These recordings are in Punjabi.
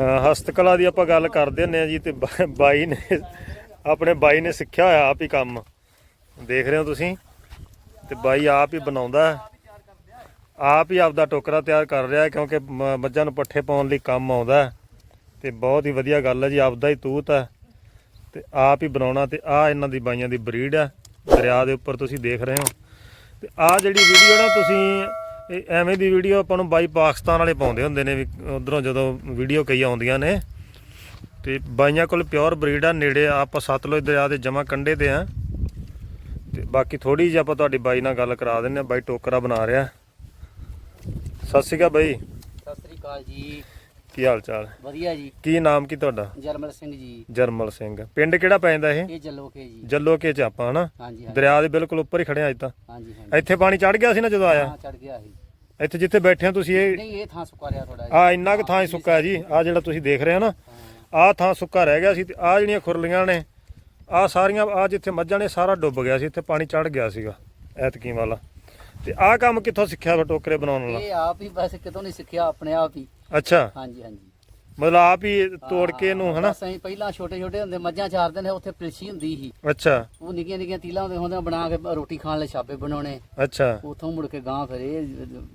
ਹਸਤਕਲਾ ਦੀ ਆਪਾਂ ਗੱਲ ਕਰਦੇ ਹੁੰਨੇ ਆ ਜੀ ਤੇ ਬਾਈ ਨੇ, ਆਪਣੇ ਬਾਈ ਨੇ ਸਿੱਖਿਆ ਹੋਇਆ ਆਪ ਹੀ ਕੰਮ। ਦੇਖ ਰਹੇ ਹੋ ਤੁਸੀਂ? ਤੇ ਬਾਈ ਆਪ ਹੀ ਬਣਾਉਂਦਾ ਆਪ ਹੀ ਆਪਦਾ ਟੋਕਰਾ ਤਿਆਰ ਕਰ ਰਿਹਾ ਕਿਉਂਕਿ ਮ- ਮੱਝਾਂ ਨੂੰ ਪੱਠੇ ਪਾਉਣ ਲਈ ਕੰਮ ਆਉਂਦਾ ਹੈ। ਤੇ ਬਹੁਤ ਹੀ ਵਧੀਆ ਗੱਲ ਹੈ ਜੀ, ਆਪਦਾ ਹੀ ਤੂਤ ਹੈ। ਤੇ ਆਪ ਹੀ ਬਣਾਉਣਾ ਤੇ ਆ ਇਹਨਾਂ ਦੀ ਬਾਈਆਂ ਦੀ ਬਰੀਡ ਹੈ। ਦਰਿਆ ਦੇ ਉੱਪਰ ਤੁਸੀਂ ਦੇਖ ਰਹੇ ਹੋ। ਤੇ ਆ ਜਿਹੜੀ ਵੀਡੀਓ ਨਾ ਤੁਸੀਂ ਇਹ ਐਵੇਂ ਦੀ ਵੀਡੀਓ ਆਪਾਂ ਨੂੰ ਬਾਈ ਪਾਕਿਸਤਾਨ ਵਾਲੇ ਪਾਉਂਦੇ ਹੁੰਦੇ ਨੇ ਵੀ ਉਧਰੋਂ ਜਦੋਂ ਵੀਡੀਓ ਕਈ ਆਉਂਦੀਆਂ ਨੇ। ਤੇ ਬਾਈਆਂ ਕੋਲ ਪਿਓਰ ਬਰੀਡ ਆ ਨੇੜੇ ਆਪਾਂ ਸਤਲੁਜ ਦਰਿਆ ਦੇ ਜਮਾ ਕੰਡੇ ਤੇ ਆ। ਤੇ ਬਾਕੀ ਥੋੜੀ ਜਿਹੀ ਆਪਾਂ ਤੁਹਾਡੀ ਬਾਈ ਨਾਲ ਗੱਲ ਕਰਾ ਦਿੰਨੇ ਆ ਬਾਈ ਟੋਕਰਾ ਬਣਾ ਰਿਹਾ। ਸਤਿ ਸ਼੍ਰੀ ਅਕਾਲ ਬਾਈ। ਸਤਿ ਸ੍ਰੀ ਅਕਾਲ ਜੀ। ਕੀ ਹਾਲ ਚਾਲ? ਵਧੀਆ ਜੀ। ਕੀ ਨਾਮ ਕੀ ਤੁਹਾਡਾ? ਜਰਮਲ ਸਿੰਘ ਜੀ। ਜਰਮਲ ਸਿੰਘ। ਪਿੰਡ ਕਿਹੜਾ ਪੈਂਦਾ ਇਹ? ਇਹ ਜੱਲੋਕੇ ਜੀ। ਜੱਲੋਕੇ ਚ ਆਪਾਂ ਹਨਾ? ਦਰਿਆ ਦੇ ਬਿਲਕੁਲ ਉੱਪਰ ਹੀ ਖੜੇ ਆ ਅੱਜ ਤਾਂ ਹਾਂਜੀ ਹਾਂਜੀ। ਇੱਥੇ ਪਾਣੀ ਚੜ ਗਿਆ ਸੀ ਨਾ ਜਦੋਂ ਆਇਆ? ਹਾਂ ਚੜ ਗਿਆ ਸੀ। ਇੱਥੇ ਜਿੱਥੇ ਬੈਠੇ ਆ ਤੁਸੀਂ ਇਹ ਨਹੀਂ ਇਹ ਥਾਂ ਸੁੱਕਾ ਰਿਹਾ ਥੋੜਾ ਆ ਇੰਨਾ ਕੁ ਥਾਂ ਹੀ ਸੁੱਕਾ ਹੈ ਜੀ। ਆ ਜਿਹੜਾ ਤੁਸੀਂ ਦੇਖ ਰਹੇ ਹੋ ਨਾ ਆ ਥਾਂ ਸੁੱਕਾ ਰਹਿ ਗਿਆ ਸੀ ਤੇ ਆ ਜਿਹੜੀਆਂ ਖੁਰਲੀਆਂ ਨੇ ਆ ਸਾਰੀਆਂ ਆ ਜਿੱਥੇ ਮੱਝਾਂ ਨੇ ਸਾਰਾ ਡੁੱਬ ਗਿਆ ਸੀ ਇੱਥੇ ਪਾਣੀ ਚੜ ਗਿਆ ਸੀਗਾ ਐਤਕੀ ਵਾਲਾ। ਤੇ ਆ ਕੰਮ ਕਿੱਥੋਂ ਸਿੱਖਿਆ ਵਾ ਟੋਕਰੇ ਬਣਾਉਣ ਵਾਲਾ? ਇਹ ਆਪ ਹੀ ਬਸ ਕਿਤੋਂ ਨਹੀਂ ਸਿੱਖਿਆ ਆਪਣੇ ਆਪ ਹੀ। ਅੱਛਾ। ਹਾਂਜੀ ਹਾਂਜੀ। ਮਤਲਬ ਆਪ ਹੀ ਤੋੜ ਕੇ ਇਹਨੂੰ ਹਨਾ? ਬਸ ਅਸੀਂ ਪਹਿਲਾਂ ਛੋਟੇ ਛੋਟੇ ਹੁੰਦੇ ਮੱਝਾਂ ਚਾਰਦੇ ਨੇ ਉੱਥੇ ਪਿਲਸੀ ਹੁੰਦੀ ਸੀ। ਅੱਛਾ। ਉਹ ਨਿੱਕੀਆਂ ਨਿੱਕੀਆਂ ਤੀਲਾਂ ਹੁੰਦੇ ਹੁੰਦੇ ਬਣਾ ਕੇ ਰੋਟੀ ਖਾਣ ਲਈ ਛਾਪੇ ਬਣਾਉਣੇ। ਅੱਛਾ। ਉਥੋਂ ਮੁੜ ਕੇ ਗਾਂ ਫਿਰ ਇਹ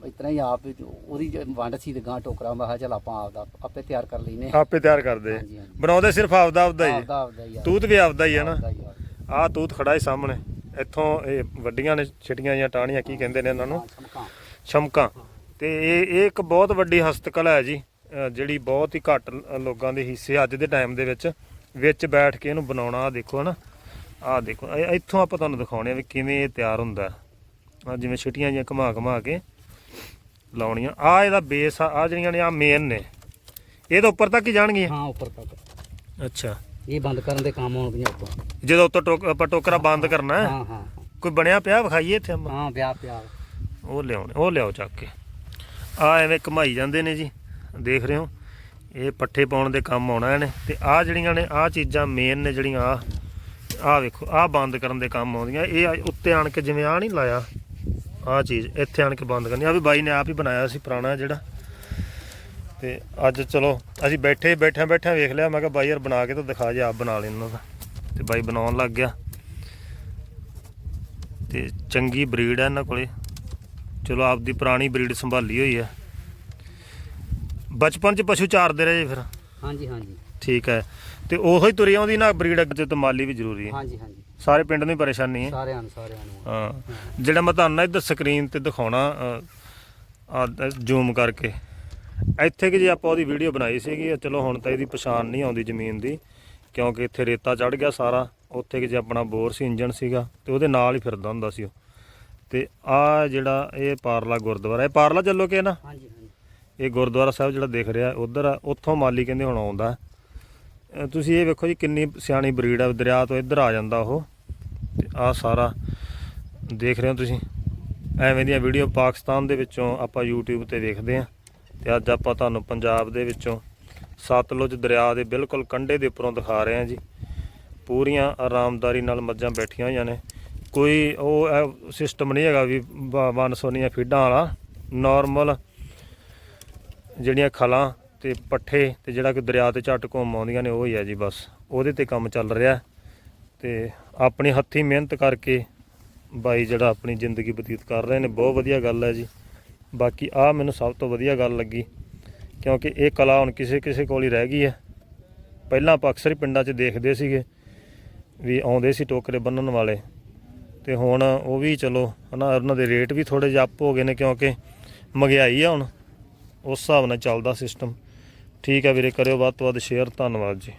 ਇਸ ਤਰ੍ਹਾਂ ਹੀ ਆਪ ਹੀ ਉਹਦੀ ਜੋ ਵੰਡ ਸੀ ਤੇ ਗਾਂ ਟੋਕਰਾ ਮੈਂ ਕਿਹਾ ਚਲ ਆਪਾਂ ਆਪਦਾ ਆਪੇ ਤਿਆਰ ਕਰ ਲੈਨੇ ਆਪੇ ਤਿਆਰ ਕਰਦੇ। ਹਾਂਜੀ ਹਾਂਜੀ। ਬਣਾਉਂਦੇ ਸਿਰਫ ਆਪਦਾ ਆਪਦਾ ਹੀ। ਆਪਦਾ ਆਪਦਾ ਤੂਤ ਵੀ ਆਪਦਾ ਹੀ ਹੈ ਨਾ। ਆਪਦਾ ਹੀ ਆ। ਆ ਤੂਤ ਖੜਾ ਹੀ ਸਾਹਮਣੇ। ਇੱਥੋਂ ਇਹ ਵੱਡੀਆਂ ਨੇ ਛਿਟੀਆਂ ਜਾਂ ਟਾਹਣੀਆਂ ਕੀ ਕਹਿੰਦੇ ਨੇ ਇਹਨਾਂ ਨੂੰ? ਹਾਂ, ਛਮਕਾਂ। ਛਮਕਾਂ। ਤੇ ਇਹ ਇਹ ਇੱਕ ਬਹੁਤ ਵੱਡੀ ਹਸਤਕਲਾ ਹੈ ਜੀ। ਜਿਹੜੀ ਬਹੁਤ ਹੀ ਘੱਟ ਲੋਕਾਂ ਦੇ ਹਿੱਸੇ ਅੱਜ ਦੇ ਟਾਈਮ ਦੇ ਵਿੱਚ ਵਿੱਚ ਬੈਠ ਕੇ ਇਹਨੂੰ ਬਣਾਉਣਾ ਦੇਖੋ ਨਾ ਆਹ ਦੇਖੋ ਇਹ- ਇੱਥੋਂ ਆਪਾਂ ਤੁਹਾਨੂੰ ਦਿਖਾਉਣੇ ਆ ਵੀ ਕਿਵੇਂ ਇਹ ਤਿਆਰ ਹੁੰਦਾ। ਆ ਜਿਵੇਂ ਛਿਟੀਆਂ ਜਿਹੀਆਂ ਘੁਮਾ ਘੁਮਾ ਕੇ ਲਾਉਣੀਆਂ। ਆ ਇਹਦਾ ਬੇਸ ਆ ਆਹ ਜਿਹੜੀਆਂ ਨੇ ਆ ਮੇਨ ਨੇ। ਇਹਦੇ ਉੱਪਰ ਤੱਕ ਹੀ ਜਾਣਗੀਆਂ? ਹਾਂ ਉੱਪਰ ਤੱਕ। ਅੱਛਾ। ਇਹ ਬੰਦ ਕਰਨ ਦੇ ਕੰਮ ਆਉਣਗੀਆਂ ਉੱਪਰ ਜਦੋਂ ਉੱਤੋਂ ਆਪਾਂ ਟੋਕਰਾ ਬੰਦ ਕਰਨਾ ਹੈ? ਹਾਂ ਹਾਂ ਕੋਈ ਬਣਿਆ ਪਿਆ? ਵਿਖਾਈਏ ਇੱਥੇ ਹਾਂ ਵਿਆਹ ਪਿਆ ਉਹ ਲਿਆਉਣੇ ਉਹ ਲਿਆਓ ਚੱਕ ਕੇ। ਆ ਐਵੇਂ ਘਮਾਈ ਜਾਂਦੇ ਨੇ ਜੀ। ਦੇਖ ਰਹੇ ਹੋ। ਇਹ ਪੱਠੇ ਪਾਉਣ ਦੇ ਕੰਮ ਆਉਣਾ ਇਹਨੇ। ਤੇ ਆ ਜਿਹੜੀਆਂ ਨੇ ਆ ਚੀਜ਼ਾਂ ਮੇਨ ਨੇ ਜਿਹੜੀਆਂ ਆ ਆ ਵੇਖੋ ਆ ਬੰਦ ਕਰਨ ਦੇ ਕੰਮ ਆਉਂਦੀਆਂ। ਇਹ ਆ- ਉੱਤੇ ਆਣ ਕੇ ਜਿਵੇਂ ਆ ਨਹੀਂ ਲਾਇਆ ਆ ਚੀਜ਼, ਇੱਥੇ ਆਣ ਕੇ ਬੰਦ ਕਰਨੀ। ਆ ਵੀ ਬਾਈ ਨੇ ਆਪ ਹੀ ਬਣਾਇਆ ਸੀ ਪੁਰਾਣਾ ਜਿਹੜਾ। ਤੇ ਅੱਜ ਚਲੋ, ਅਸੀਂ ਬੈਠੇ ਬੈਠਿਆਂ ਬੈਠਿਆਂ ਵੇਖ ਲਿਆ। ਮੈਂ ਕਿਹਾ ਬਾਈ ਯਾਰ ਬਣਾ ਕੇ ਤਾਂ ਦਿਖਾ ਜੇ, ਆਪ ਬਣਾ ਲੈਣਾ ਤਾਂ। ਤੇ ਬਾਈ ਬਣਾਉਣ ਲੱਗ ਗਿਆ। ਤੇ ਚੰਗੀ ਬਰੀਡ ਹੈ ਇਹਨਾਂ ਕੋਲੇ। ਚਲੋ ਆਪਦੀ ਪੁਰਾਣੀ ਬਰੀਡ ਸੰਭਾਲੀ ਹੋਈ ਹੈ ਬਚਪਨ ਚ ਪਸ਼ੂ ਚਾਰਦੇ ਰਹੇ ਫਿਰ। ਹਾਂਜੀ ਹਾਂਜੀ। ਠੀਕ ਹੈ। ਤੇ ਉਹੋ ਹੀ ਤੁਰੀ ਆਉਂਦੀ ਨਾ ਬਰੀਡ ਅੱਗੇ ਤੇ ਮਾਲੀ ਵੀ ਜ਼ਰੂਰੀ ਹੈ। ਹਾਂਜੀ ਹਾਂਜੀ। ਸਾਰੇ ਪਿੰਡ ਨੂੰ ਹੀ ਪਰੇਸ਼ਾਨੀ ਹੈ। ਸਾਰਿਆਂ ਨੂੰ ਸਾਰਿਆਂ ਨੂੰ। ਹਾਂ। ਜਿਹੜਾ ਮੈਂ ਤੁਹਾਨੂੰ ਨਾ ਇੱਧਰ ਸਕਰੀਨ ਤੇ ਦਿਖਾਉਣਾ ਆ ਜ਼ੂਮ ਕਰਕੇ। ਇੱਥੇ ਕਿ ਜੇ ਆਪਾਂ ਉਹਦੀ ਵੀਡੀਓ ਬਣਾਈ ਸੀਗੀ ਚਲੋ ਹੁਣ ਤਾਂ ਇਹਦੀ ਪਛਾਣ ਨਹੀਂ ਆਉਂਦੀ ਜ਼ਮੀਨ ਦੀ ਕਿਉਂਕਿ ਇੱਥੇ ਰੇਤਾ ਚੜ ਗਿਆ ਸਾਰਾ। ਉੱਥੇ ਕਿ ਜੇ ਆਪਣਾ ਬੋਰ ਸੀ ਇੰਜਨ ਸੀਗਾ ਤੇ ਉਹਦੇ ਨਾਲ ਹੀ ਫਿਰਦਾ ਹੁੰਦਾ ਸੀ ਉਹ। ਤੇ ਆ ਜਿਹੜਾ ਇਹ ਪਾਰਲਾ ਗੁਰਦੁਆਰਾ ਇਹ ਪਾਰਲਾ ਚੱਲੋ ਕਿ ਨਾ? ਹਾਂਜੀ। ਇਹ ਗੁਰਦੁਆਰਾ ਸਾਹਿਬ ਜਿਹੜਾ ਦਿਖ ਰਿਹਾ, ਉਧਰ ਆ, ਉੱਥੋਂ ਮਾਲੀ ਕਹਿੰਦੇ ਹੁਣ ਆਉਂਦਾ। ਤੁਸੀਂ ਇਹ ਵੇਖੋ ਜੀ ਕਿੰਨੀ ਸਿਆਣੀ ਬਰੀਡ ਆ, ਦਰਿਆ ਤੋਂ ਇੱਧਰ ਆ ਜਾਂਦਾ ਉਹ। ਤੇ ਆ ਸਾਰਾ ਦੇਖ ਰਹੇ ਹੋ ਤੁਸੀਂ। ਐਵੇਂ ਦੀਆਂ ਵੀਡੀਓ ਪਾਕਿਸਤਾਨ ਦੇ ਵਿੱਚੋਂ ਆਪਾਂ YouTube ਤੇ ਵੇਖਦੇ ਆ ਤੇ ਅੱਜ ਆਪਾਂ ਤੁਹਾਨੂੰ ਪੰਜਾਬ ਦੇ ਵਿੱਚੋਂ ਸਤਲੁਜ ਦਰਿਆ ਦੇ ਬਿਲਕੁਲ ਕੰਢੇ ਦੇ ਉੱਪਰੋਂ ਦਿਖਾ ਰਹੇ ਆ ਜੀ। ਪੂਰੀਆਂ ਆਰਾਮਦਾਰੀ ਨਾਲ ਮੱਝਾਂ ਬੈਠੀਆਂ ਹੋਈਆਂ ਨੇ। ਕੋਈ ਉਹ ਸਿਸਟਮ ਨਹੀਂ ਹੈਗਾ ਵੀ ਬ- ਵੰਨ ਸੋਨੀਆਂ ਫੀਡਾਂ ਵਾਲਾ। ਨਾਰਮਲ ਜਿਹੜੀਆਂ ਖਲਾਂ ਤੇ ਪੱਠੇ ਤੇ ਜਿਹੜਾ ਕਿ ਦਰਿਆ ਤੇ ਝੱਟ ਘੁੰਮ ਆਉਂਦੀਆਂ ਨੇ, ਉਹ ਹੀ ਹੈ ਜੀ ਬਸ। ਉਹਦੇ ਤੇ ਕੰਮ ਚੱਲ ਰਿਹਾ ਤੇ ਆਪਣੇ ਹੱਥੀ ਮਿਹਨਤ ਕਰਕੇ ਬਾਈ ਜਿਹੜਾ ਆਪਣੀ ਜ਼ਿੰਦਗੀ ਬਤੀਤ ਕਰ ਰਹੇ ਨੇ, ਬਹੁਤ ਵਧੀਆ ਗੱਲ ਹੈ ਜੀ। ਬਾਕੀ ਆ ਮੈਨੂੰ ਸਭ ਤੋਂ ਵਧੀਆ ਗੱਲ ਲੱਗੀ, ਕਿਉਂਕਿ ਇਹ ਕਲਾ ਹੁਣ ਕਿਸੇ ਕਿਸੇ ਕੋਲ ਹੀ ਰਹਿ ਗਈ ਹੈ। ਪਹਿਲਾਂ ਆਪਾਂ ਅਕਸਰ ਹੀ ਪਿੰਡਾਂ 'ਚ ਦੇਖਦੇ ਸੀਗੇ ਵੀ ਆਉਂਦੇ ਸੀ ਟੋਕਰੇ ਬੰਨਣ ਵਾਲੇ ਤੇ ਹੁਣ ਉਹ ਵੀ ਚਲੋ, ਹਨਾ, ਉਹਨਾਂ ਦੇ ਰੇਟ ਵੀ ਥੋੜੇ ਜਿਹਾ ਅਪ ਹੋ ਗਏ ਨੇ ਕਿਉਂਕਿ ਮਹਿੰਗਾਈ ਆ ਹੁਣ। ਉਸ ਹਿਸਾਬ ਨਾਲ ਚੱਲਦਾ ਸਿਸਟਮ ਠੀਕ ਹੈ ਵੀਰੇ, ਕਰਿਓ ਵੱਧ ਤੋਂ ਵੱਧ ਸ਼ੇਅਰ ਧੰਨਵਾਦ ਜੀ।